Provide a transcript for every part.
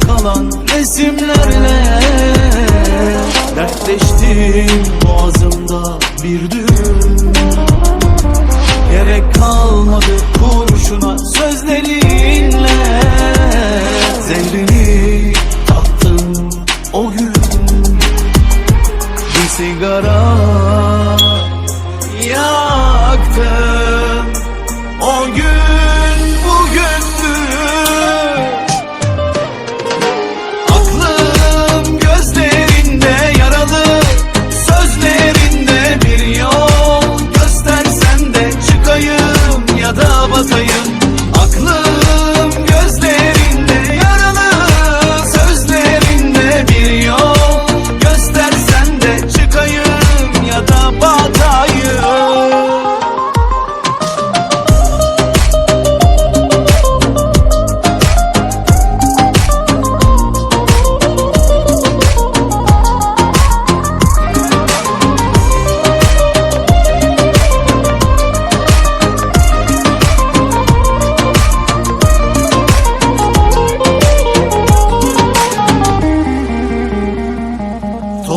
kalan resimlerle. Dertleştim boğazımda bir düğüm. Gerek kalmadı kurşuna sözlerinle. Zehrini tattım o gün. Bir sigara yaktım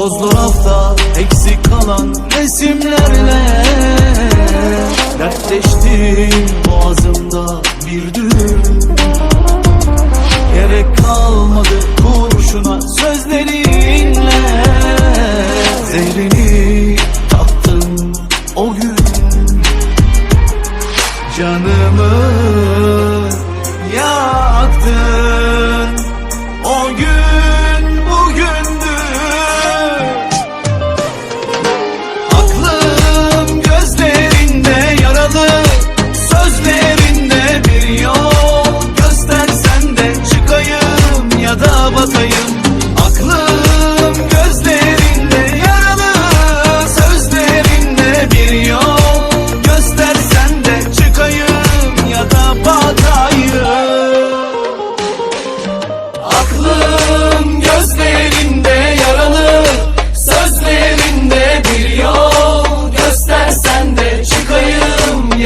Tozlu rafta eksik kalan resimlerle. Dertleştim boğazımda bir düğüm. Gerek kalmadı kurşuna sözlerinle. Zehrini tattım o gün. Canımı yaktın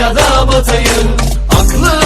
ya da batayım Aklım